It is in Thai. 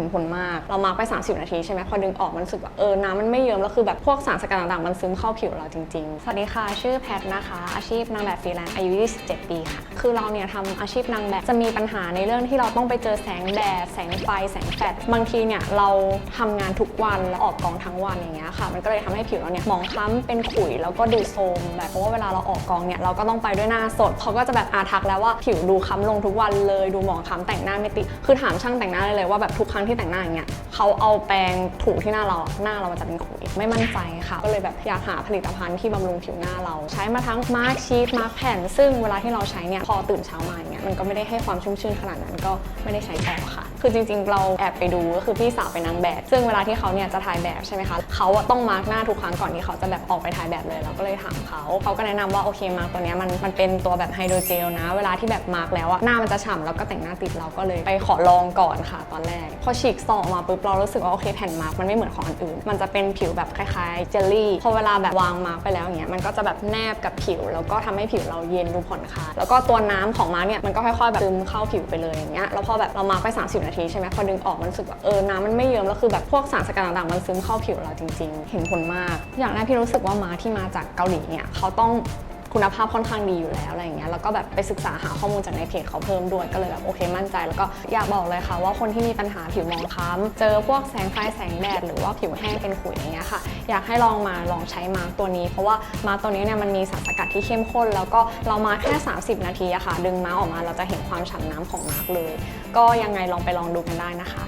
ห็นผลมาก เรามาไป 30 นาทีใช่ไหมพอดึงออกมันรู้สึกว่าเออน้ำมันไม่เยิ้มแล้วคือแบบพวกสารสกัดต่างๆ มันซึมเข้าผิวเราจริงๆ สวัสดีค่ะ ชื่อแพทนะคะ อาชีพนางแบบฟรีแลนซ์อายุ 27 ปีค่ะ คือเราเนี่ยทำอาชีพนางแบบจะมีปัญหาในเรื่องที่เราต้องไปเจอแสงแดดแสงไฟแสงแฟลชบางทีเนี่ยเราทำงานทุกวันแล้วออกกองทั้งวันอย่างเงี้ยค่ะ มันก็เลยทำให้ผิวเราเนี่ยหมองคล้ำเป็นขุยแล้วก็ดูโทรมแบบเพราะว่าเวลาเราออกกองเนี่ยเราก็ต้องไปด้วยหน้าสดเขาก็จะแบบอาทักแล้วว่าผิวดูค้ำลงทุกวันเลยดูหมองคล้ำแต่งหน้าไม่ติดคือถามช่างแต่งหน้าเลยว่าแบบทุกครั้งที่แต่งหน้าอย่างเงี้ยเขาเอาแปรงถูที่หน้าเราหน้าเรามันจะเป็นขุยไม่มั่นใจค่ะ ก็เลยแบบอยากหาผลิตภัณฑ์ที่บำรุงผิวหน้าเรา ใช้มาทั้งมาร์คชีทมาร์คแผ่น ซึ่งเวลาที่เราใช้เนี่ยพอตื่นเช้ามาอย่างเงี้ยมันก็ไม่ได้ให้ความชุ่มชื่นขนาดนั้นก็ไม่ได้ใช้ต่อค่ะ คือจริง ๆ เราแอบไปดูก็คือพี่สาวเป็นนางแบบ ซึ่งเวลาที่เขาเนี่ยจะถ่ายแบบใช่ไหมคะเขาต้องมาร์กหน้าทุกครั้งก่อนที่เขาจะแบบออกไปถ่ายแบบเลยเราก็เลยถามเขาเขาก็แนะนำว่าโอเคมาร์กตัวเนี้ยมันมันเป็นตัวแบบไฮโดรเจลนะ เวลาที่แบบมาร์กแล้วอะหน้ามันจะฉ่ำแล้วก็แต่งหน้าติดเราก็เลยไปขอลองก่อนค่ะ ตอนแรกพอฉีกซองออกมาปุ๊บเรารู้สึกว่าโอเคแผ่นมาร์กมันไม่เหมือนของอันอื่น มันจะเป็นผิวแบบคล้ายๆเจลลี่พอเวลาแบบวางมาร์กไปแล้วเงี้ยมันก็จะแบบแนบกับผิว แล้วก็ทำให้ผิวเราเย็นดูผ่อนคลายแล้วก็ตัวน้ำของมาร์กเนี่ยมันก็ค่อยๆแบบซึมเข้าผิวไปเลยอย่างเงี้ยแล้วพอแบบเรามาร์กไป 30 นาทีใช่ไหมพอดึงออกมันรู้สึกว่าเออน้ำมันไม่เยิ้มแล้วคือแบบพวกสารสกัดต่างๆมันซึมเข้าผิวเราจริง ๆ เห็นผลมาก อย่างแรกพี่รู้สึกว่ามาร์กที่มาจากเกาหลีเนี่ยเขาต้อง คุณภาพค่อนข้างดีอยู่แล้วอะไรอย่างเงี้ยแล้วก็แบบไปศึกษาหาข้อมูลจากในเพจเขาเพิ่มด้วยก็เลยแบบโอเคมั่นใจ แล้วก็อยากบอกเลยค่ะ ว่าคนที่มีปัญหาผิวมองคล้ำเจอพวกแสงไฟแสงแดดหรือว่าผิวแห้งเป็นขุยอย่างเงี้ยค่ะอยากให้ลองมาลองใช้มากตัวนี้ เพราะว่ามากตัวนี้เนี่ยมันมีสารสกัดที่เข้มข้น แล้วก็เรามาแค่ 30 นาทีอะค่ะ ดึงมากออกมาเราจะเห็นความฉ่ำน้ำของมาร์กเลย ก็ยังไงลองไปลองดูกันได้นะคะ